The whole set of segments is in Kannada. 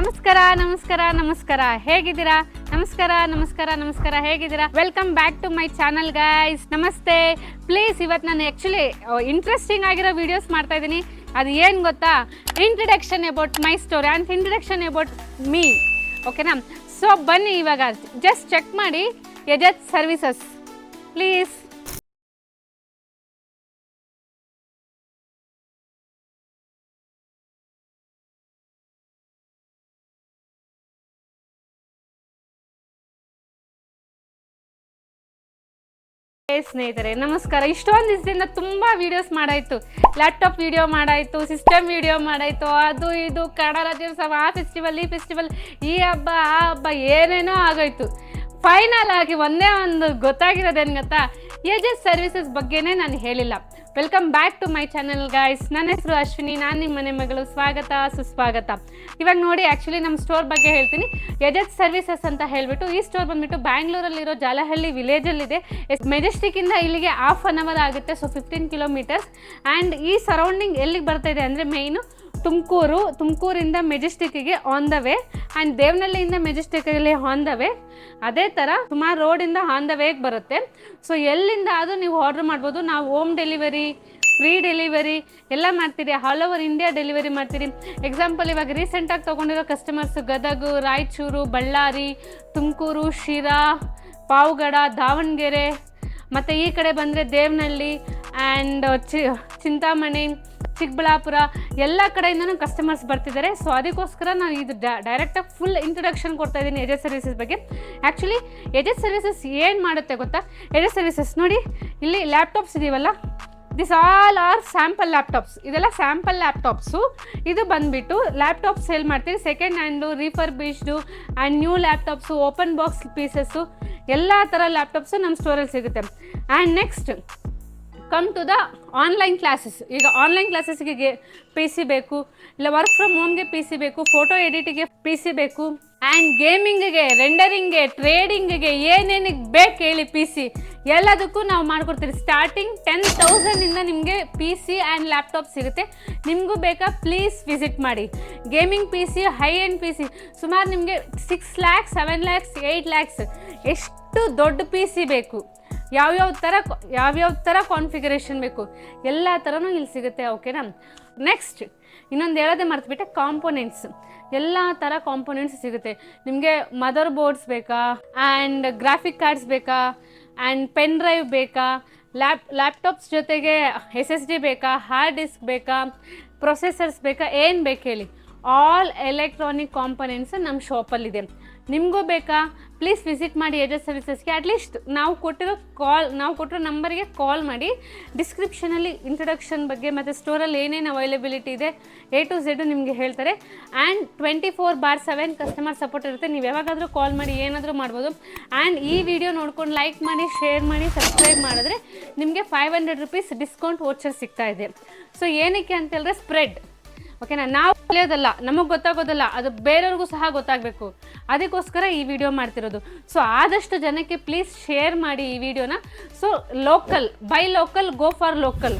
ನಮಸ್ಕಾರ ನಮಸ್ಕಾರ ನಮಸ್ಕಾರ. ಹೇಗಿದ್ದೀರಾ? ನಮಸ್ಕಾರ ನಮಸ್ಕಾರ ನಮಸ್ಕಾರ. ಹೇಗಿದ್ದೀರಾ? Welcome back to my channel guys ನಮಸ್ತೆ. ಪ್ಲೀಸ್ ಇವತ್ತು ನಾನು ಆ್ಯಕ್ಚುಲಿ ಇಂಟ್ರೆಸ್ಟಿಂಗ್ ಆಗಿರೋ ವಿಡಿಯೋಸ್ ಮಾಡ್ತಾ ಇದ್ದೀನಿ. ಅದು ಏನು ಗೊತ್ತಾ? Introduction about my story and introduction about me ಓಕೆನಾ ಸೊ ಬನ್ನಿ ಇವಾಗ. ಜಸ್ಟ್ ಚೆಕ್ ಮಾಡಿ ಯಜತ್ ಸರ್ವಿಸಸ್ ಪ್ಲೀಸ್ ಸ್ನೇಹಿತರೆ, ನಮಸ್ಕಾರ. ಇಷ್ಟೊಂದು ದಿವಸದಿಂದ ತುಂಬ ವಿಡಿಯೋಸ್ ಮಾಡಾಯಿತು. ಲ್ಯಾಪ್ಟಾಪ್ ವೀಡಿಯೋ ಮಾಡಾಯಿತು ಸಿಸ್ಟಮ್ ವೀಡಿಯೋ ಮಾಡಾಯಿತು, ಅದು ಇದು, ಕನ್ನಡ ರಾಜ್ಯೋತ್ಸವ, ಆ ಫೆಸ್ಟಿವಲ್ ಈ ಫೆಸ್ಟಿವಲ್ ಈ ಹಬ್ಬ, ಆ ಹಬ್ಬ ಏನೇನೋ ಆಗೋಯ್ತು. ಫೈನಲ್ ಆಗಿ ಒಂದೇ ಒಂದು ಗೊತ್ತಾಗಿರೋದೇನು ಗೊತ್ತಾ? ಏಜಸ್ ಸರ್ವಿಸಸ್ ಬಗ್ಗೆನೇ ನಾನು ಹೇಳಿಲ್ಲ. Welcome back to my channel guys ನನ್ನ ಹೆಸರು ಅಶ್ವಿನಿ, ನಾನು ನಿಮ್ಮ ಮನೆ ಮಗಳು. ಸ್ವಾಗತ, ಸುಸ್ವಾಗತ. ಇವಾಗ ನೋಡಿ ಆ್ಯಕ್ಚುಲಿ ನಮ್ಮ ಸ್ಟೋರ್ ಬಗ್ಗೆ ಹೇಳ್ತೀನಿ. ಎಜೆಸ್ ಸರ್ವಿಸಸ್ ಅಂತ ಹೇಳಿಬಿಟ್ಟು, ಈ ಸ್ಟೋರ್ ಬಂದ್ಬಿಟ್ಟು ಬ್ಯಾಂಗ್ಳೂರಲ್ಲಿರೋ ಜಾಲಹಳ್ಳಿ ವಿಲೇಜಲ್ಲಿದೆ ಮೆಜೆಸ್ಟಿಕ್ಕಿಂದ ಇಲ್ಲಿಗೆ ಹಾಫ್ ಅನ್ ಅವರ್ ಆಗುತ್ತೆ ಸೊ ಫಿಫ್ಟೀನ್ ಕಿಲೋಮೀಟರ್ಸ್ ಆ್ಯಂಡ್ ಈ ಸರೌಂಡಿಂಗ್ ಎಲ್ಲಿಗೆ ಬರ್ತಾ ಇದೆ ಅಂದರೆ ಮೇಯ್ನು ತುಮಕೂರು, ತುಮಕೂರಿಂದ ಮೆಜೆಸ್ಟಿಕ್ಕಿಗೆ ಆನ್ ದ ವೇ ಆ್ಯಂಡ್ ದೇವನಹಳ್ಳಿಯಿಂದ ಮೆಜೆಸ್ಟಿಕ್ಕಲ್ಲಿ ಆನ್ ದ ವೇ ಅದೇ ಥರ ಸುಮಾರು ರೋಡಿಂದ ಆನ್ ದ ವೇಗೆ ಬರುತ್ತೆ. ಸೊ ಎಲ್ಲಿಂದ ಆದರೂ ನೀವು ಆರ್ಡ್ರ್ ಮಾಡ್ಬೋದು. ನಾವು ಹೋಮ್ ಡೆಲಿವರಿ ಫ್ರೀ ಡೆಲಿವರಿ ಎಲ್ಲ ಮಾಡ್ತೀರಿ. ಆಲ್ ಓವರ್ ಇಂಡಿಯಾ ಡೆಲಿವರಿ ಮಾಡ್ತೀರಿ. ಎಕ್ಸಾಂಪಲ್ ಇವಾಗ ರೀಸೆಂಟಾಗಿ ತೊಗೊಂಡಿರೋ ಕಸ್ಟಮರ್ಸ್ ಗದಗ, ರಾಯಚೂರು, ಬಳ್ಳಾರಿ, ತುಮಕೂರು, ಶಿರಾ, ಪಾವಗಡ, ದಾವಣಗೆರೆ, ಮತ್ತು ಈ ಕಡೆ ಬಂದರೆ ದೇವನಹಳ್ಳಿ ಆ್ಯಂಡ್ ಚಿ, ಚಿಂತಾಮಣಿ ಚಿಕ್ಕಬಳ್ಳಾಪುರ ಎಲ್ಲ ಕಡೆಯಿಂದನೂ ಕಸ್ಟಮರ್ಸ್ ಬರ್ತಿದ್ದಾರೆ. ಸೊ ಅದಕ್ಕೋಸ್ಕರ ನಾನು ಇದು ಡೈರೆಕ್ಟಾಗಿ ಫುಲ್ ಇಂಟ್ರೊಡಕ್ಷನ್ ಕೊಡ್ತಾ ಇದ್ದೀನಿ ಎಜೆಟ್ ಸರ್ವಿಸಸ್ ಬಗ್ಗೆ. ಆ್ಯಕ್ಚುಲಿ ಎಜೆಟ್ ಸರ್ವಿಸಸ್ ಏನು ಮಾಡುತ್ತೆ ಗೊತ್ತಾ? ಎಜೆಟ್ ಸರ್ವಿಸಸ್ ನೋಡಿ, ಇಲ್ಲಿ laptops ಇದೀವಲ್ಲ? This all are sample laptops ಇದೆಲ್ಲ ಸ್ಯಾಂಪಲ್ ಲ್ಯಾಪ್ಟಾಪ್ಸು ಇದು ಬಂದುಬಿಟ್ಟು ಲ್ಯಾಪ್ಟಾಪ್ ಸೇಲ್ ಮಾಡ್ತೀವಿ. Second hand refurbished and new laptops open box pieces ಎಲ್ಲ ಥರ ಲ್ಯಾಪ್ಟಾಪ್ಸು ನಮ್ಮ ಸ್ಟೋರಲ್ಲಿ ಸಿಗುತ್ತೆ. And next come to the online classes ಈಗ ಆನ್ಲೈನ್ ಕ್ಲಾಸಸ್ಗೆ ಪಿ ಸಿ ಬೇಕು, ಇಲ್ಲ ವರ್ಕ್ ಫ್ರಮ್ ಹೋಮ್ಗೆ ಪಿ ಸಿ ಬೇಕು ಫೋಟೋ ಎಡಿಟಿಗೆ ಪಿ ಸಿ ಬೇಕು ಆ್ಯಂಡ್ ಗೇಮಿಂಗಿಗೆ ರೆಂಡರಿಂಗ್ಗೆ ಟ್ರೇಡಿಂಗಿಗೆ ಏನೇನಿಗೆ ಬೇಕು ಹೇಳಿ ಪಿ ಸಿ ಎಲ್ಲದಕ್ಕೂ ನಾವು ಮಾಡ್ಕೊಡ್ತೀವಿ ಸ್ಟಾರ್ಟಿಂಗ್ ಟೆನ್ ತೌಸಂಡಿಂದ ನಿಮಗೆ ಪಿ ಸಿ ಆ್ಯಂಡ್ ಲ್ಯಾಪ್ಟಾಪ್ ಸಿಗುತ್ತೆ. ನಿಮಗೂ ಬೇಕಾ ಪ್ಲೀಸ್ ವಿಸಿಟ್ ಮಾಡಿ. Gaming P C high end P C ಸುಮಾರು ನಿಮಗೆ six lakhs seven lakhs eight lakhs ಎಷ್ಟು ದೊಡ್ಡ ಪಿ ಸಿ ಬೇಕು. ಯಾವ್ಯಾವ ಥರ ಯಾವ್ಯಾವ ಥರ ಕಾನ್ಫಿಗರೇಷನ್ ಬೇಕು, ಎಲ್ಲ ಥರನೂ ಇಲ್ಲಿ ಸಿಗುತ್ತೆ ಓಕೆನಾ ನೆಕ್ಸ್ಟ್ ಇನ್ನೊಂದು ಹೇಳೋದೇ ಮರ್ತುಬಿಟ್ಟೆ ಕಾಂಪೊನೆಂಟ್ಸ್ ಎಲ್ಲ ಥರ ಕಾಂಪೊನೆಂಟ್ಸ್ ಸಿಗುತ್ತೆ. ನಿಮಗೆ ಮದರ್ ಬೋರ್ಡ್ಸ್ ಬೇಕಾ ಆ್ಯಂಡ್ ಗ್ರಾಫಿಕ್ ಕಾರ್ಡ್ಸ್ ಬೇಕಾ ಆ್ಯಂಡ್ ಪೆನ್ ಡ್ರೈವ್ ಬೇಕಾ ಲ್ಯಾಪ್ ಲ್ಯಾಪ್ಟಾಪ್ಸ್ ಜೊತೆಗೆ ಎಸ್ ಎಸ್ ಡಿ ಬೇಕಾ ಹಾರ್ಡ್ ಡಿಸ್ಕ್ ಬೇಕಾ ಪ್ರೊಸೆಸರ್ಸ್ ಬೇಕಾ, ಏನು ಬೇಕು ಹೇಳಿ? ಆಲ್ ಎಲೆಕ್ಟ್ರಾನಿಕ್ ಕಾಂಪೊನೆಂಟ್ಸ್ ನಮ್ಮ ಶಾಪಲ್ಲಿದೆ ನಿಮಗೂ ಬೇಕಾ? ಪ್ಲೀಸ್ ವಿಸಿಟ್ ಮಾಡಿ ಏಜಸ್ ಸರ್ವಿಸಸ್ಗೆ ಅಟ್ಲೀಸ್ಟ್ ನಾವು ಕೊಟ್ಟಿರೋ ಕಾಲ್ ನಾವು ಕೊಟ್ಟಿರೋ ನಂಬರಿಗೆ ಕಾಲ್ ಮಾಡಿ. ಡಿಸ್ಕ್ರಿಪ್ಷನಲ್ಲಿ ಇಂಟ್ರೊಡಕ್ಷನ್ ಬಗ್ಗೆ ಮತ್ತು ಸ್ಟೋರಲ್ಲಿ ಏನೇನು ಅವೈಲೇಬಿಲಿಟಿ ಇದೆ ಎ ಟು ಝೆಡ್ ನಿಮಗೆ ಹೇಳ್ತಾರೆ. And twenty four bar seven customer support ಇರುತ್ತೆ. ನೀವು ಯಾವಾಗಾದರೂ ಕಾಲ್ ಮಾಡಿ ಏನಾದರೂ ಮಾಡ್ಬೋದು. ಆ್ಯಂಡ್ ಈ ವಿಡಿಯೋ ನೋಡ್ಕೊಂಡು ಲೈಕ್ ಮಾಡಿ ಶೇರ್ ಮಾಡಿ ಸಬ್ಸ್ಕ್ರೈಬ್ ಮಾಡಿದ್ರೆ ನಿಮಗೆ five hundred rupees discount voucher ಸಿಗ್ತಾ ಇದೆ. ಸೊ ಏನಕ್ಕೆ ಅಂತ ಹೇಳಿದ್ರೆ ಸ್ಪ್ರೆಡ್ ಓಕೆನಾ ನಾವು ಕಲಿಯೋದಲ್ಲ ನಮಗೆ ಗೊತ್ತಾಗೋದಲ್ಲ, ಅದು ಬೇರೆಯವ್ರಿಗೂ ಸಹ ಗೊತ್ತಾಗಬೇಕು. ಅದಕ್ಕೋಸ್ಕರ ಈ ವಿಡಿಯೋ ಮಾಡ್ತಿರೋದು. ಸೊ ಆದಷ್ಟು ಜನಕ್ಕೆ ಪ್ಲೀಸ್ ಶೇರ್ ಮಾಡಿ ಈ ವಿಡಿಯೋನ so local buy local go for local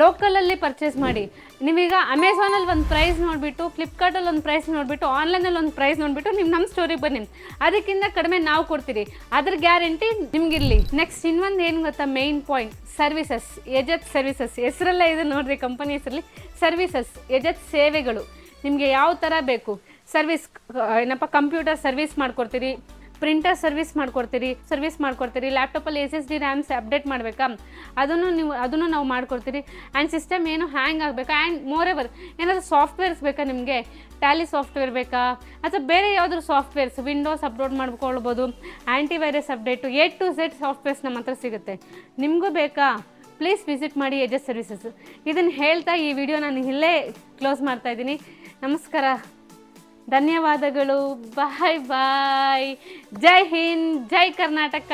ಲೋಕಲಲ್ಲಿ purchase ಮಾಡಿ. ನೀವೀಗ ಅಮೆಝಾನಲ್ಲಿ ಒಂದು ಪ್ರೈಸ್ ನೋಡಿಬಿಟ್ಟು ಫ್ಲಿಪ್ಕಾರ್ಟಲ್ಲಿ ಒಂದು ಪ್ರೈಸ್ ನೋಡಿಬಿಟ್ಟು ಆನ್ಲೈನಲ್ಲಿ ಒಂದು ಪ್ರೈಸ್ ನೋಡಿಬಿಟ್ಟು ನೀವು ನಮ್ಮ ಸ್ಟೋರಿಗೆ ಬನ್ನಿ. ಅದಕ್ಕಿಂತ ಕಡಿಮೆ ನಾವು ಕೊಡ್ತೀರಿ. ಅದ್ರ ಗ್ಯಾರಂಟಿ ನಿಮಗಿರಲಿ. ನೆಕ್ಸ್ಟ್ ಇನ್ನೊಂದು ಏನು ಗೊತ್ತಾ ಮೇಯ್ನ್ ಪಾಯಿಂಟ್ ಸರ್ವಿಸಸ್ ಯಜತ್ ಸರ್ವಿಸಸ್ ಹೆಸರೆಲ್ಲ ಇದೆ ನೋಡಿರಿ ಕಂಪನಿ ಹೆಸರಲ್ಲಿ. ಸರ್ವಿಸಸ್ ಯಜತ್ ಸೇವೆಗಳು. ನಿಮಗೆ ಯಾವ ಥರ ಬೇಕು? ಸರ್ವಿಸ್ ಏನಪ್ಪ ಕಂಪ್ಯೂಟರ್ ಸರ್ವಿಸ್ ಮಾಡ್ಕೊಡ್ತೀರಿ ಪ್ರಿಂಟರ್ ಸರ್ವಿಸ್ ಮಾಡ್ಕೊಡ್ತೀರಿ ಸರ್ವಿಸ್ ಮಾಡ್ಕೊಡ್ತೀರಿ ಲ್ಯಾಪ್ಟಾಪಲ್ಲಿ S S D RAMs update ಮಾಡಬೇಕಾ? ಅದನ್ನು ನೀವು, ಅದನ್ನು ನಾವು ಮಾಡ್ಕೊಡ್ತೀರಿ. ಆ್ಯಂಡ್ ಸಿಸ್ಟಮ್ ಏನು ಹ್ಯಾಂಗ್ ಆಗಬೇಕಾ? ಆ್ಯಂಡ್ ಮೋರ್ ಎವರ್ ಏನಾದರೂ ಸಾಫ್ಟ್ವೇರ್ಸ್ ಬೇಕಾ ನಿಮಗೆ? ಟ್ಯಾಲಿ ಸಾಫ್ಟ್ವೇರ್ ಬೇಕಾ? ಅಥವಾ ಬೇರೆ ಯಾವುದಾದ್ರು ಸಾಫ್ಟ್ವೇರ್ಸ್ ವಿಂಡೋಸ್ ಅಪ್ಲೋಡ್ ಮಾಡ್ಕೊಳ್ಬೋದು antivirus update A to Z softwares ನಮ್ಮ ಹತ್ರ ಸಿಗುತ್ತೆ. ನಿಮಗೂ ಬೇಕಾ? ಪ್ಲೀಸ್ ವಿಸಿಟ್ ಮಾಡಿ ಎಜಸ್ ಸರ್ವಿಸಸ್ ಇದನ್ನು ಹೇಳ್ತಾ ಈ ವಿಡಿಯೋ ನಾನು ಇಲ್ಲೇ ಕ್ಲೋಸ್ ಮಾಡ್ತಾ ಇದ್ದೀನಿ. ನಮಸ್ಕಾರ. ಧನ್ಯವಾದಗಳು. ಬಾಯ್ ಬಾಯ್ ಜೈ ಹಿಂದ್ ಜೈ ಕರ್ನಾಟಕ.